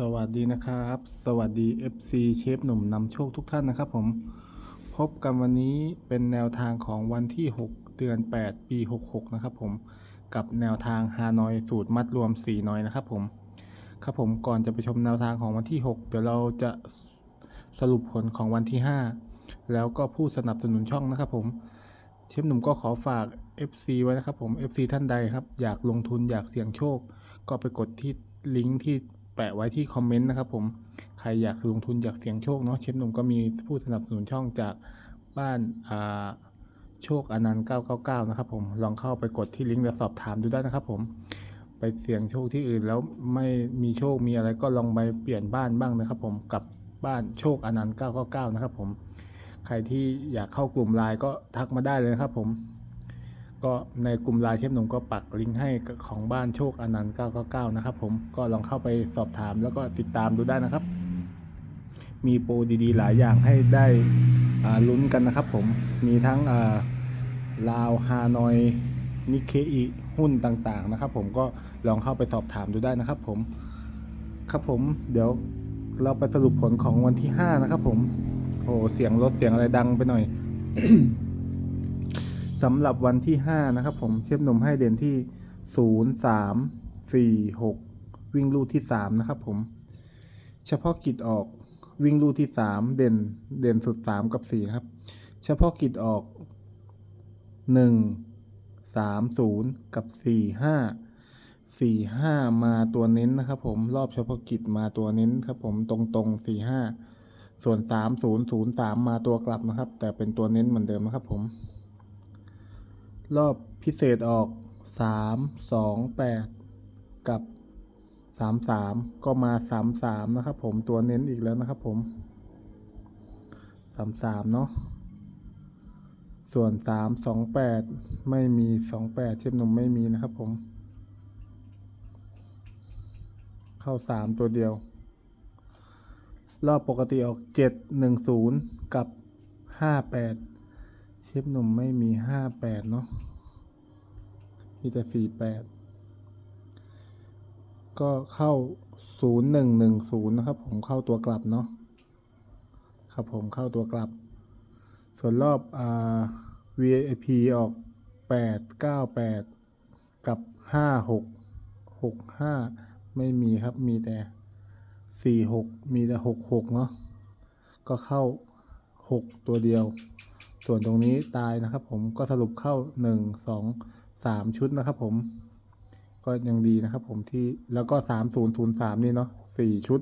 สวัสดีนะครับ สวัสดี FC เชฟหนุ่มนำโชคทุกท่านนะครับผมพบกันวันนี้เป็นแนวทางของวันที่ 6 เดือน 8 ปี 66 นะครับผมกับแนวทางฮานอยสูตรมัดรวม 4 น้อยนะครับผมครับผมก่อนจะไปชมแนวทางของวันที่ 6 เดี๋ยวเราจะสรุปผลของวันที่ 5 แล้วก็ผู้สนับสนุนช่องนะครับผมเชฟหนุ่มก็ขอฝาก FC ไว้นะครับผม FC ท่านใดครับอยากลงทุนอยากเสี่ยงโชค ก็ไปกดที่ลิงก์ที่ แปะไว้ที่คอมเมนต์นะครับผมใครอยากลงทุนอยากเสี่ยงโชคเนาะเชฟหนุ่มก็มีผู้สนับสนุนช่องจากบ้านอ่าโชคอนันต์999 นะครับผมลองเข้าไปกดที่ลิงก์แล้วสอบถามดูได้นะครับผมไปเสี่ยงโชคที่อื่นแล้วไม่มีโชคมีอะไรก็ลองไปเปลี่ยนบ้านบ้างนะครับ ผมกับบ้านโชคอนันต์999 นะครับผมใครที่อยากเข้ากลุ่มไลน์ก็ทักมาได้เลยนะครับผม ก็ในกลุ่มไลน์เชฟหนุ่มก็ปักลิงก์ให้ของบ้านโชคอนันต์999 นะครับผมก็ลองเข้าไปสอบถามแล้วก็ติดตามดูได้นะครับ มีโปรดีๆ หลายอย่างให้ได้ลุ้นกันนะครับผมมีทั้งลาวฮานอยนิเคอิหุ้นต่างๆนะครับ ผมก็ลองเข้าไปสอบถามดูได้นะครับ ผมครับผมเดี๋ยวเราไปสรุปผลของวันที่ 5 นะครับผม โอ้เสียงรถเสียงอะไรดังไปหน่อย สำหรับวันที่ 5 นะครับผมเชฟหนุ่มให้เด่นที่ 0 3 4 6 วิ่งลู่ที่ 3 นะครับผม เฉพาะกิจออกวิ่งลู่ที่ 3 เด่นเด่นสุด 3 กับ 4 ครับ เฉพาะกิจออก 1 3 0 กับ 4 5 4 5 มาตัวเน้นนะครับผมรอบเฉพาะกิจมาตัวเน้นครับผมตรงตรง4 5 ส่วน 3 0 0 3 มาตัวกลับนะครับ แต่เป็นตัวเน้นเหมือนเดิมนะครับผม รอบพิเศษออกสามสองแปดกับสามสามก็มาสามสามนะครับผมตัวเน้นอีกแล้วนะครับผมสามสามเนาะส่วนสามสองแปดไม่มีสองแปดเชฟหนุ่มไม่มีนะครับผม เข้าสามตัวเดียว รอบปกติออกเจ็ดหนึ่งศูนย์กับห้าแปด เชฟหนุ่มไม่มีห้าแปดเนาะ มีแต่สี่แปด ก็เข้าศูนย์หนึ่งหนึ่งศูนย์นะครับ ผมเข้าตัวกลับเนาะ ครับผมเข้าตัวกลับ ส่วนรอบอ่า VIP ออกแปดเก้าแปดกับห้าหกหกห้าไม่มีครับ มีแต่สี่หกมีแต่หกหกเนาะ ก็เข้าหกตัวเดียว ส่วนตรงนี้ตายนะครับ ผมก็สรุปเข้าหนึ่งสองสามชุดนะครับ ผม ก็ยังดีนะครับ ผมที่แล้วก็สามศูนย์ศูนย์สามนี่เนาะสี่ชุด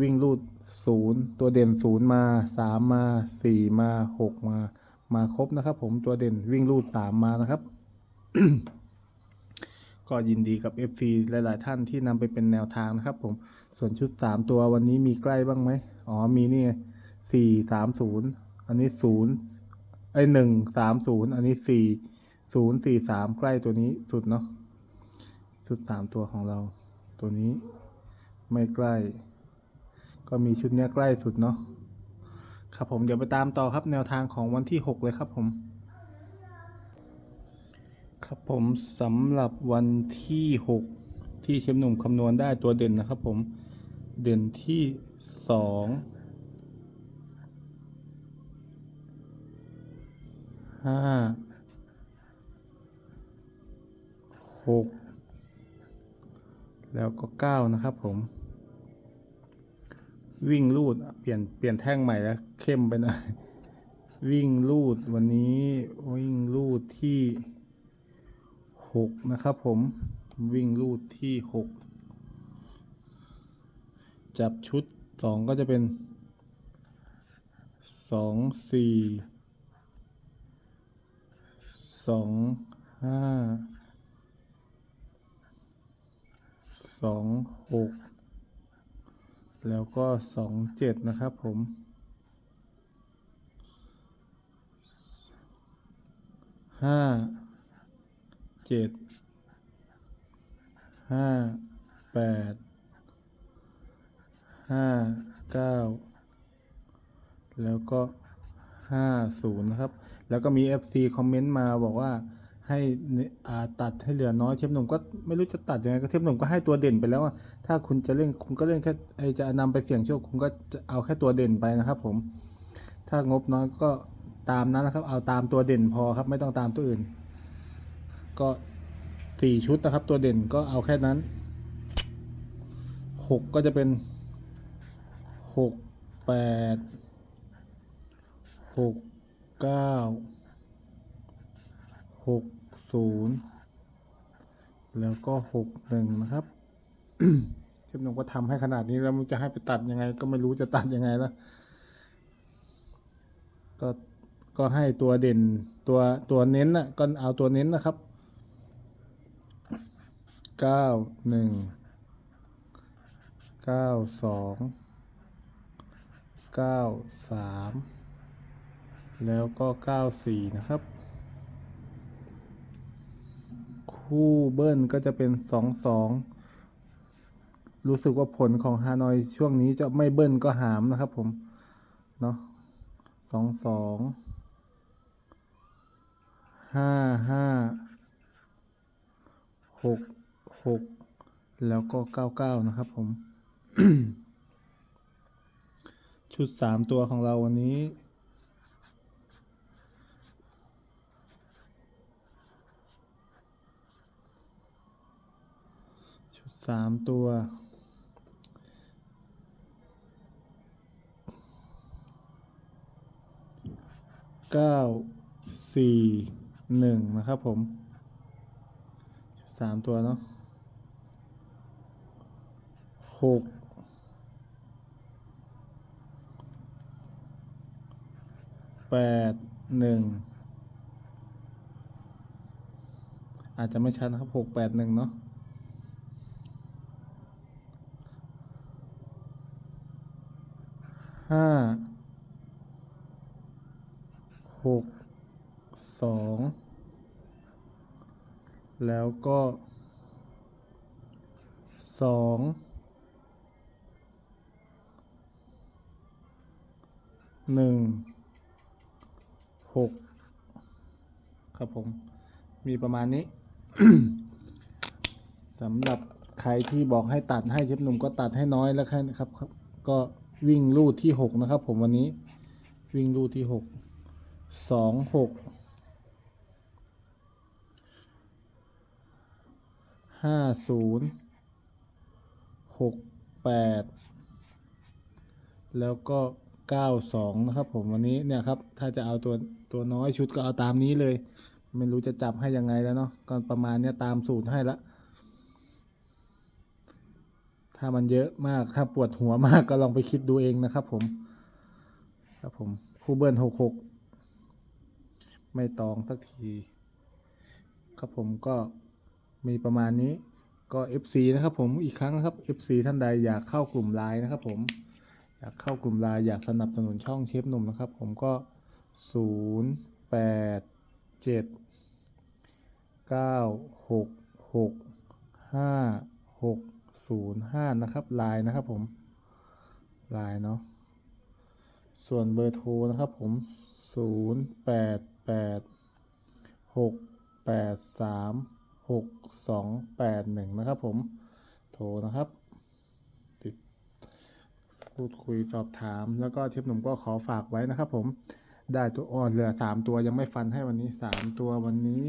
วิ่งรูดศูนย์ตัวเด่นศูนย์มาสามมาสี่มาหกมา มาครบนะครับ ผมตัวเด่นวิ่งรูดสามมานะครับก็ยินดีกับ FC หลาย ๆ ท่านที่นำไปเป็นแนวทางนะครับ ผม ส่วนชุดสามตัววันนี้มีใกล้บ้างไหม อ๋อ มีนี่สี่สามศูนย์ อันนี้ศูนย์ไอหนึ่งสามศูนย์อันนี้สี่ศูนย์สี่สามใกล้ตัวนี้สุดเนาะชุดสามตัวของเรา ตัวนี้ไม่ใกล้ ก็มีชุดเนี้ยใกล้สุดเนาะครับผมเดี๋ยวไปตามต่อครับแนวทางของวันที่หกเลยครับผม ครับผมสำหรับวันที่หกที่เชฟหนุ่มคำนวณได้ตัวเด่นนะครับผมเด่นที่สอง ห้าหกแล้วก็เก้านะครับผม วิ่งลูดเปลี่ยนเปลี่ยนแท่งใหม่แล้วเข้มไปหน่อยวิ่งลูดวันนี้วิ่งลูดที่หกนะครับผมวิ่งลูดที่หกจับชุดสองก็จะเป็นสองสี่ สองห้าสองหกแล้วก็สองเจ็ดนะครับผมห้าเจ็ดห้าแปดห้าเก้าแล้วก็ห้าศูนย์นะครับ แล้วก็มี FC คอมเมนต์มาบอกว่าให้อ่าตัดให้เหลือน้อยเชฟหนุ่มก็ไม่รู้จะตัดยังไงก็เชฟหนุ่มก็ให้ตัวเด่นไปแล้วอะถ้าคุณจะเล่นคุณก็เล่นแค่ไอจะนำไปเสี่ยงโชคคุณก็จะเอาแค่ตัวเด่นไปนะครับ ผม ถ้างบน้อยก็ตามนั้นนะครับ เอาตามตัวเด่นพอครับ ไม่ต้องตามตัวอื่น ก็สี่ชุดนะครับ ตัวเด่นก็เอาแค่นั้นหกก็จะเป็นหกแปดหก เก้าหกศูนย์แล้วก็หกหนึ่งนะครับเชฟหนุ่มก็ทำให้ขนาดนี้แล้วมันจะให้ไปตัดยังไง ก็ไม่รู้จะตัดยังไงแล้วก็ก็ให้ตัวเด่นตัวตัวเน้นนะก็เอาตัวเน้นนะครับเก้าหนึ่งเก้าสองเก้าสาม แล้วก็เก้าสี่นะครับ คู่เบิ้ลก็จะเป็นสองสองรู้สึกว่าผลของฮานอยช่วงนี้จะไม่เบิ้ลก็หามนะครับผม เนาะสองสองห้าห้าหกแล้วก็เก้า้านะครับผม ชุดสามตัวของเราวันนี้ สามตัวเก้าสี่หนึ่งนะครับผมสามตัวเนาะหกแปดหนึ่งอาจจะไม่ชัดนะครับหกแปดหนึ่งเนาะ ห้าหกสองแล้วก็สองหนึ่งหกครับผม มีประมาณนี้สำหรับใครที่บอกให้ตัดให้เชฟหนุ่มก็ตัดให้น้อยแล้วแค่นะครับครับก็ วิ่งลู่ที่หกนะครับ ผมวันนี้วิ่งลู่ที่หกสองหกห้าศูนย์หกแปดแล้วก็เก้าสองนะครับ ผมวันนี้เนี่ยครับถ้าจะเอาตัวตัวน้อยชุดก็เอาตามนี้เลย ไม่รู้จะจับให้ยังไงแล้วเนาะก็ประมาณเนี้ยตามสูตรให้ละ ถ้ามันเยอะมากถ้าปวดหัวมากก็ลองไปคิดดูเองนะครับ ผม ครับผมคู่เบิร์นหกหกไม่ตองสักที ครับผมก็มีประมาณนี้ก็ FC นะครับผมอีกครั้งนะครับ FC ท่านใดอยากเข้ากลุ่มไลน์นะครับ ผมอยากเข้ากลุ่มไลน์อยากสนับสนุนช่องเชฟหนุ่มนะครับ ผมก็ 0 8 7 9 6 6 5 6 0 5 นะครับลน์นะครับผมลน์เนาะส่วนเบอร์โทรนะครับผมศูนย์แปดแปดหกแปดสามหกสองแปดหนึ่งนะครับผมโทรนะครับ ติดพูดคุยสอบถามแล้วก็เทปหนุ่มก็ขอฝากไว้นะครับผมได้ตัวอ่อนเหลือสามตัวยังไม่ฟันให้วันนี้สามตัววันนี้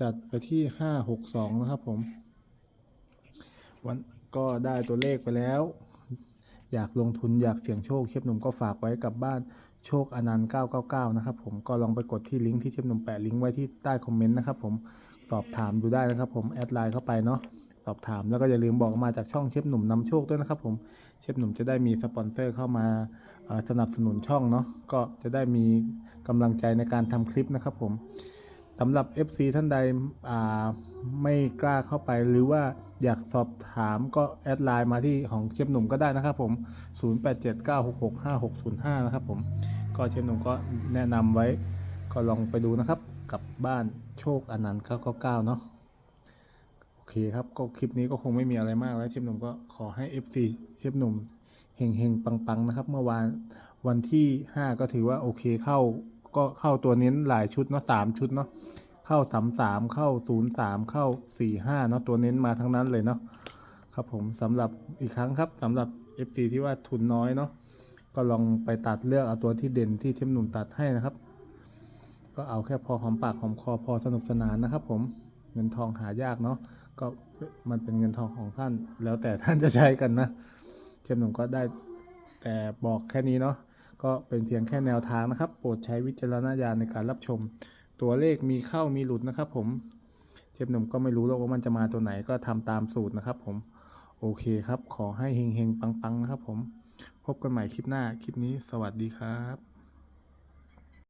จัดไปที่ห้าหกสองนะครับผม วันก็ได้ตัวเลขไปแล้ว อยากลงทุนอยากเสี่ยงโชคเชฟหนุ่มก็ฝากไว้กับบ้านโชคอนันต์ 999 นะครับผมก็ลองไปกดที่ลิงก์ที่เชฟหนุ่มแปะลิงก์ไว้ที่ใต้คอมเมนต์นะครับผมสอบถามดูได้นะครับผมแอดไลน์เข้าไปเนาะสอบถามแล้วก็อย่าลืมบอกมาจากช่องเชฟหนุ่มนำโชคด้วยนะครับผมเชฟหนุ่มจะได้มีสปอนเซอร์เข้ามาสนับสนุนช่องเนาะก็จะได้มีกำลังใจในการทำคลิปนะครับผมสำหรับ FC ท่านใดไม่กล้าเข้าไปหรือว่า อยากสอบถามก็แอดไลน์มาที่ของเชฟหนุ่มก็ได้นะครับผม 0879665605 นะครับผมก็เชฟหนุ่มก็แนะนำไว้ก็ลองไปดูนะครับกับบ้านโชคอนันต์999 เนาะโอเคครับก็คลิปนี้ก็คงไม่มีอะไรมากแล้วเชฟหนุ่มก็ขอให้ FC เชฟหนุ่มเฮงเฮงๆปังๆนะครับ เมื่อวานวันที่ 5 ก็ถือว่าโอเคเข้าก็เข้าตัวเน้นหลายชุดเนาะสามชุดเนาะ เข้าสามสามเข้าศูนย์สามเข้าสี่ห้าเนาะตัวเน้นมาทั้งนั้นเลยเนาะครับผมสำหรับอีกครั้งครับสำหรับ FC ที่ว่าทุนน้อยเนาะก็ลองไปตัดเลือกเอาตัวที่เด่นที่เทมหนุ่มตัดให้นะครับ ก็เอาแค่พอหอมปากหอมคอพอสนุกสนานนะครับ ผมเงินทองหายากเนาะก็มันเป็นเงินทองของท่าน แล้วแต่ท่านจะใช้กันนะเทมหนุ่มก็ได้แต่บอกแค่นี้เนาะก็เป็นเพียงแค่แนวทางนะครับ โปรดใช้วิจารณญาณในการรับชม ตัวเลขมีเข้ามีหลุดนะครับ ผมเชฟหนุ่มก็ไม่รู้หรอกว่ามันจะมาตัวไหนก็ทำตามสูตรนะครับ ผม โอเคครับ ขอให้เฮงๆปังๆนะครับ ผม พบกันใหม่คลิปหน้าคลิปนี้ สวัสดีครับ